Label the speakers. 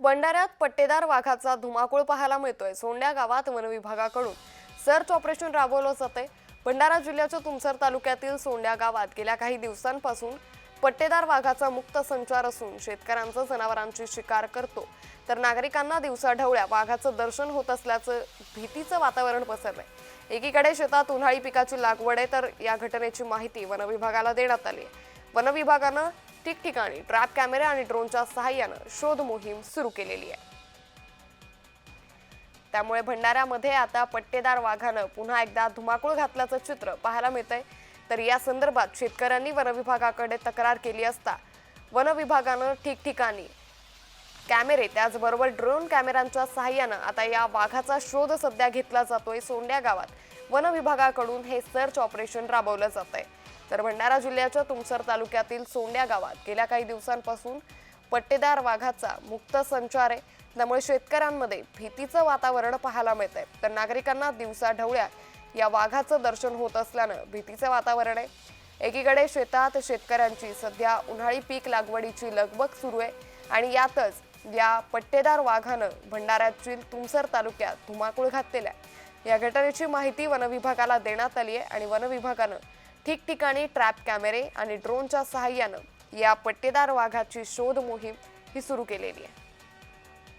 Speaker 1: भंडाऱ्यात पट्टेदार वाघाचा धुमाकूळ पाहायला मिळतोय. सोंड्या गावात वनविभागाकडून सर्च ऑपरेशन राबवलं जाते भंडारा जिल्ह्याच्या तुमसर तालुक्यातील सोंड्या गावात गेल्या काही दिवसांपासून पट्टेदार वाघाचा मुक्त संचार असून शेतकऱ्यांचं जनावरांची शिकार करतो. तर नागरिकांना दिवसाढवळ्या वाघाचं दर्शन होत असल्याचं भीतीचं वातावरण पसरलंय. एकीकडे शेतात उन्हाळी पिकाची लागवड आहे तर या घटनेची माहिती वनविभागाला देण्यात आली आहे. वनविभागानं ठिकठिकाणी ट्रॅप कॅमेरे आणि ड्रोनच्या सहाय्यानं शोध मोहीम सुरू केलेली आहे. त्यामुळे भंडाऱ्यामध्ये आता पट्टेदार वाघानं पुन्हा एकदा धुमाकूळ घातल्याचं चित्र पाहायला मिळतंय. तर या संदर्भात शेतकऱ्यांनी वनविभागाकडे तक्रार केली असता वनविभागानं ठिकठिकाणी कॅमेरे त्याचबरोबर ड्रोन कॅमेऱ्यांच्या सहाय्यानं आता या वाघाचा शोध सध्या घेतला जातोय सोंड्या गावात. वनविभागाकडून हे सर्च ऑपरेशन राबवलं जात आहे तर भंडारा जिल्ह्याच्या तुमसर तालुक्यातील सोंड्या गावात गेल्या काही दिवसांपासून पट्टेदार वाघाचा मुक्त संचार आहे. त्यामुळे शेतकऱ्यांमध्ये भीतीचं वातावरण पाहायला मिळतंय. तर नागरिकांना दिवसा ढवळ्यात या वाघाचं दर्शन होत असल्यानं भीतीचं वातावरण आहे. एकीकडे शेतात शेतकऱ्यांची सध्या उन्हाळी पीक लागवडीची लगबग सुरू आहे. आणि यातच या पट्टेदार वाघानं भंडाऱ्यातील तुमसर तालुक्यात धुमाकूळ घातलेला आहे. या घटनेची माहिती वनविभागाला देण्यात आली आहे आणि वनविभागानं ठिकठिकाणी ट्रॅप कॅमेरे आणि ड्रोनच्या सहाय्यानं या पट्टेदार वाघाची शोध मोहीम ही सुरू केलेली आहे.